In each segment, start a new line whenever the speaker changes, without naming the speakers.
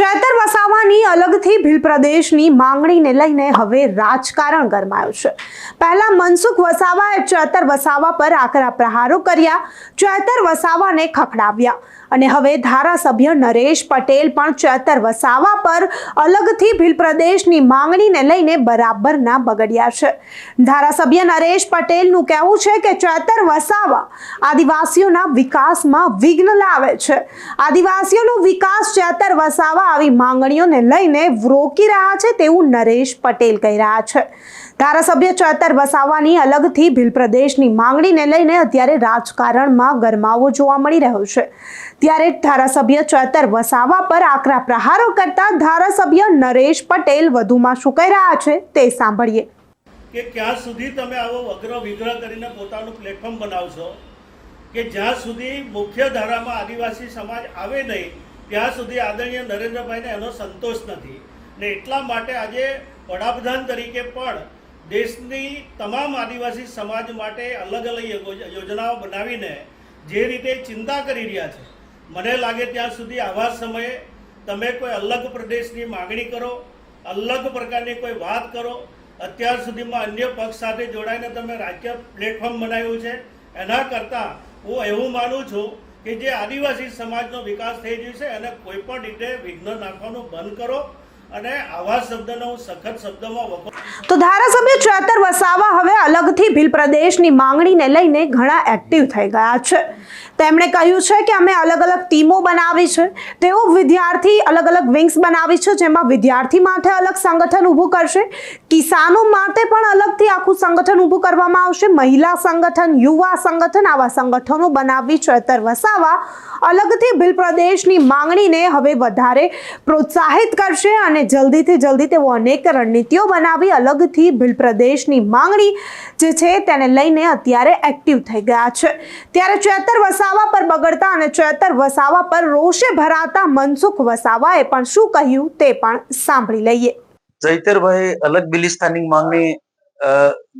ચેતર વસાવાની અલગથી ભીલ પ્રદેશની માંગણીને લઈને હવે રાજકારણ ગરમાયું છે. પહેલા મનસુખ વસાવાએ ચેતર વસાવા પર આકરા પ્રહારો કર્યા, ચેતર વસાવાને ખખડાવ્યા. અને હવે ધારાસભ્ય નરેશ પટેલ પણ ચેતર વસાવા પર અલગથી ભીલ પ્રદેશની માંગણીને લઈને બરાબરના બગડ્યા છે. ધારાસભ્ય નરેશ પટેલનું કહેવું છે કે ચેતર વસાવા આદિવાસીઓના વિકાસમાં વિઘ્ન લાવે છે. આદિવાસીઓનો વિકાસ ચેતર વસાવા આવી માંગણીઓને લઈને રોકી રહ્યા છે તેવું નરેશ પટેલ કહી રહ્યા છે. ધારાસભ્ય ચેતર વસાવાની અલગથી ભીલ પ્રદેશની માંગણીને લઈને અત્યારે રાજકારણમાં ગરમાવો જોવા મળી રહ્યો છે. ત્યારે ધારાસભ્ય ચેતર વસાવા પર આકરા પ્રહારો કરતા ધારાસભ્ય નરેશ પટેલ વધુમાં શું કહી રહ્યા છે તે સાંભળીએ.
કે ક્યાં સુધી તમે આવો વગ્ર વિગ્રહ કરીને પોતાનું પ્લેટફોર્મ બનાવશો? કે જ્યાં સુધી મુખ્ય ધારામાં આદિવાસી સમાજ આવે નહીં, ત્યાં સુધી આદરણીય નરેન્દ્રભાઈને એનો સંતોષ નથી. ને એટલા માટે આજે વડાપ્રધાન તરીકે પણ દેશની તમામ આદિવાસી સમાજ માટે અલગ અલગ યોજનાઓ બનાવીને જે રીતે ચિંતા કરી રહ્યા છે, મને લાગે ત્યાં સુધી આવા સમયે તમે કોઈ અલગ પ્રદેશની માગણી કરો, અલગ પ્રકારની કોઈ વાત કરો, અત્યાર સુધીમાં અન્ય પક્ષ સાથે જોડાઈને તમે રાજ્ય પ્લેટફોર્મ બનાવ્યું છે, એના કરતાં હું એવું માનું છું કે જે આદિવાસી સમાજનો વિકાસ થઈ રહ્યો છે, એને કોઈ પણ રીતે વિઘ્ન નાખવાનું બંધ કરો
તો ધારાસભ્ય ચેતર વસાવા હવે અલગથી ભીલ પ્રદેશની માંગણીને લઈને ઘણા એક્ટિવ થઈ ગયા છે. તેમણે કહ્યું છે કે અમે અલગ અલગ ટીમો બનાવી છે. તેઓ વિદ્યાર્થી અલગ અલગ વિંગ્સ બનાવી છે, જેમાં વિદ્યાર્થી માટે અલગ સંગઠન ઊભું કરશે. કિસાનો માટે પણ અલગથી આખું સંગઠન ઊભું કરવામાં આવશે. મહિલા સંગઠન, યુવા સંગઠન આવા સંગઠનો બનાવી ચેતર વસાવા અલગથી ભીલ પ્રદેશની માંગણીને હવે વધારે પ્રોત્સાહિત કરશે અને જલ્દીથી જલ્દી તેઓ અનેક રણનીતિઓ બનાવી, અલગથી ભીલ પ્રદેશની માંગણી જે છે તેને લઈને અત્યારે એક્ટિવ થઈ ગયા છે. ત્યારે ચેતર વસાવા પર બગડતા અને ચેતર વસાવા પર રોષે ભરાતા મનસુખ વસાવાએ પણ શું કહ્યું તે પણ સાંભળી લઈએ.
ચૈતરભાઈ, અલગ બિલિસ્તાનની માંગણી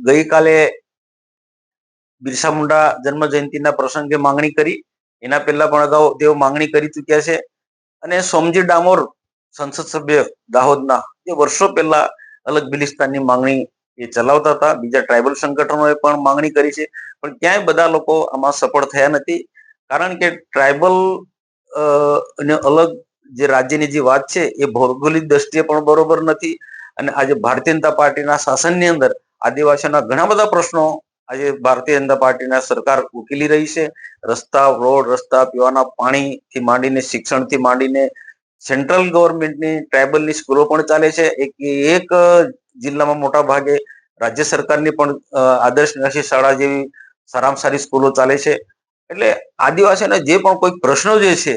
ગઈકાલે બિરસા મુંડા જન્મ જયંતિના પ્રસંગે માંગણી કરી. એના પહેલા પણ અગાઉ તેઓ માંગણી કરી ચુક્યા છે. અને સોમજી ડામોર સંસદ સભ્ય દાહોદના જે વર્ષો પહેલા અલગ બિલિસ્તાનની માંગણી એ ચલાવતા હતા. બીજા ટ્રાઇબલ સંગઠનોએ પણ માંગણી કરી છે. પણ ક્યાંય બધા લોકો આમાં સફળ થયા નથી. કારણ કે ટ્રાઇબલ અને અલગ જે રાજ્યની જે વાત છે એ ભૌગોલિક દ્રષ્ટિએ પણ બરોબર નથી. અને આજે ભારતીય જનતા પાર્ટીના શાસનની અંદર આદિવાસીઓના ઘણા બધા પ્રશ્નો આજે ભારતીય જનતા પાર્ટીના સરકાર ઉકેલી રહી છે. રસ્તા, રોડ, રસ્તા, પીવાના પાણીથી માંડીને, શિક્ષણથી માંડીને સેન્ટ્રલ ગવર્મેન્ટની ટ્રાઇબલની સ્કૂલો પણ ચાલે છે. એક એક જિલ્લામાં મોટા ભાગે રાજ્ય સરકારની પણ આદર્શ નિવાસી શાળા જેવી સારામાં સારી સ્કૂલો ચાલે છે. એટલે આદિવાસીના જે પણ કોઈ પ્રશ્નો જે છે,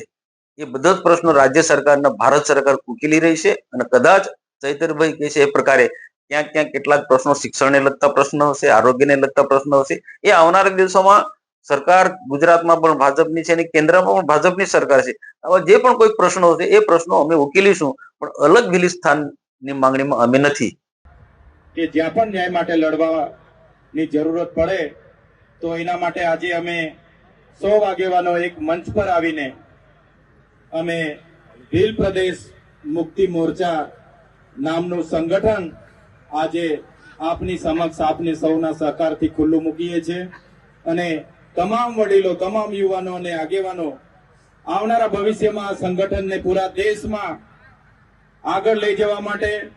એ બધા જ પ્રશ્નો રાજ્ય સરકારના, ભારત સરકાર ઉકેલી રહી છે અને કદાચ ચૈતરભાઈ કહે છે એ પ્રકારે ક્યાંક ક્યાંક કેટલાક પ્રશ્નો શિક્ષણને લગતા પ્રશ્નો હશે, આરોગ્યને લગતા પ્રશ્નો હશે. એ આવનારા દિવસોમાં સરકાર ગુજરાતમાં પણ ભાજપની છે અને કેન્દ્રમાં પણ ભાજપની સરકાર છે. આવા જે પણ કોઈ પ્રશ્નો હશે એ પ્રશ્નો અમે ઉકેલીશું, પણ અલગ વિલી સ્થાનની માંગણીમાં અમે નથી.
કે જ્યાં પણ ન્યાય માટે લડવાની જરૂરત પડે, તો એના માટે આજે અમે સો વાગેવાનો એક મંચ પર આવીને અમે ભીલ પ્રદેશ મુક્તિ મોરચા નામનું સંગઠન આજે આપની સમક્ષ આપની સૌના સહકારથી ખુલ્લું મૂકીએ છીએ અને તમામ વડીલો, તમામ યુવાનો અને આગેવાનો, આવનારા ભવિષ્યમાં સંગઠનને પૂરા દેશમાં આગળ લઈ જવા માટે,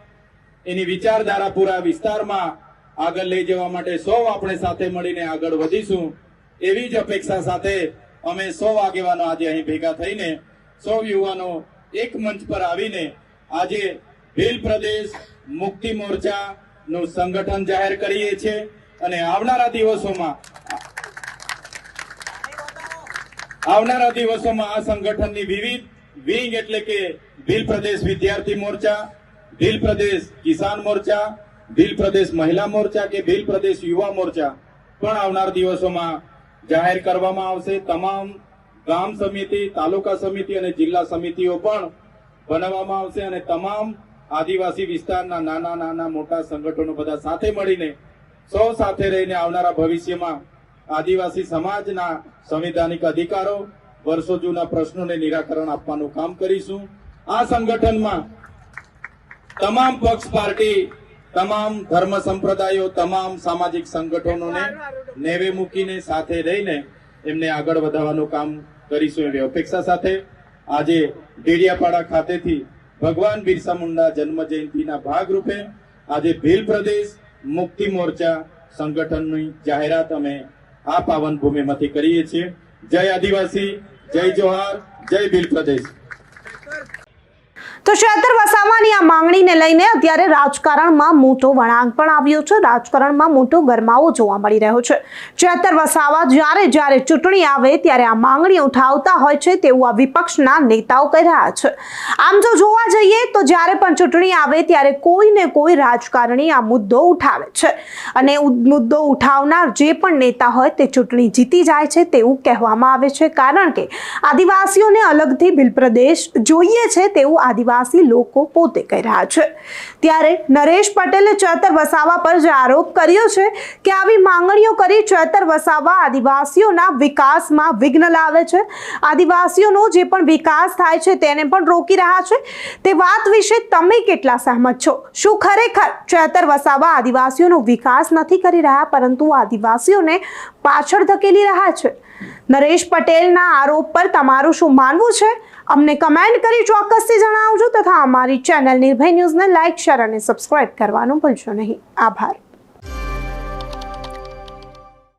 એની વિચારધારા પૂરા વિસ્તારમાં આગળ લઈ જવા માટે સૌ આપણે સાથે મળીને આગળ વધીશું. એવી જ અપેક્ષા સાથે અમે સૌ આગેવાનો આજે અહીં ભેગા થઈને, સૌ યુવાનો એક મંચ પર આવીને આજે ભીલ પ્રદેશ મુક્તિ મોરચા નું સંગઠન જાહેર કરીએ છીએ. અને આવનારા દિવસોમાં આવનારા દિવસોમાં આ સંગઠનની વિવિધ વિંગ એટલે કે ભીલ પ્રદેશ વિદ્યાર્થી મોરચા ભીલ પ્રદેશ કિસાન મોરચા ભીલ પ્રદેશ મહિલા મોરચા કે ભીલ પ્રદેશ યુવા મોરચા પણ આવનાર દિવસોમાં જાહેર કરવામાં આવશે. તમામ ગામ સમિતિ, તાલુકા સમિતિ અને જિલ્લા સમિતિઓ પણ બનાવવામાં આવશે અને તમામ આદિવાસી વિસ્તારના નાના નાના, મોટા સંગઠનો બધા સાથે મળીને સૌ સાથે રહીને આવનારા ભવિષ્યમાં આદિવાસી સમાજના સંવિધાનિક અધિકારો વર્ષો જૂના પ્રશ્નોને નિરાકરણ આપવાનું કામ કરીશું. આ સંગઠનમાં તમામ પક્ષ પાર્ટી તમામ ધર્મ સંપ્રદાયો તમામ સામાજિક સંગઠનોને નેવે મૂકીને સાથે રહીને એમને આગળ વધારવાનું કામ કરીશું એવી અપેક્ષા સાથે. આજે ડેડિયાપાડા ખાતેથી ભગવાન બિરસા મુંડા જન્મ જયંતિના ભાગરૂપે આજે ભીલ પ્રદેશ મુક્તિ મોરચા સંગઠનની જાહેરાત અમે આ પાવન ભૂમિમાંથી કરીએ છીએ. જય આદિવાસી જય જોહાર જય ભીલ પ્રદેશ.
તો શેતર વસાવાની આ માંગણીને લઈને અત્યારે રાજકારણમાં મોટો વળાંક પણ આવ્યો છે. રાજકારણમાં મોટો ગરમાવો જોવા મળી રહ્યો છે. ચેતર વસાવા જ્યારે જ્યારે ચૂંટણી આવે ત્યારે આ માંગણી ઉઠાવતા હોય છે તેવું આ વિપક્ષના નેતાઓ કહી રહ્યા છે. આમ જો જોવા જઈએ તો જ્યારે પણ ચૂંટણી આવે ત્યારે કોઈ ને કોઈ રાજકારણી આ મુદ્દો ઉઠાવે છે. અને મુદ્દો ઉઠાવનાર જે પણ નેતા હોય તે ચૂંટણી જીતી જાય છે તેવું કહેવામાં આવે છે. કારણ કે આદિવાસીઓને અલગથી બિલ પ્રદેશ જોઈએ છે તેવું આદિવાસી લોકો પોતે કહી રહ્યા છે. ત્યારે નરેશ પટેલે ચેતર વસાવા પર જે આરોપ કર્યો છે કે આવી માંગણીઓ કરી ચેતર વસાવા આદિવાસીઓના વિકાસમાં વિઘ્ન લાવે છે. આદિવાસીઓનો જે પણ વિકાસ થાય છે તેને પણ રોકી રહ્યા છે. તે વાત વિશે તમે કેટલા સહમત છો? શું ખરેખર ચેતર વસાવા આદિવાસીઓનો વિકાસ નથી કરી રહ્યા, પરંતુ આદિવાસીઓને પાછળ ધકેલી રહ્યા છે? નરેશ પટેલના આરોપ પર તમારું શું માનવું છે? અમને કમેન્ટ કરી ચોક્કસથી જણાવજો તથા અમારી ચેનલ નિર્ભય ન્યૂઝને લાઇક શેર અને સબસ્ક્રાઇબ કરવાનું ભૂલશો નહીં. આભાર.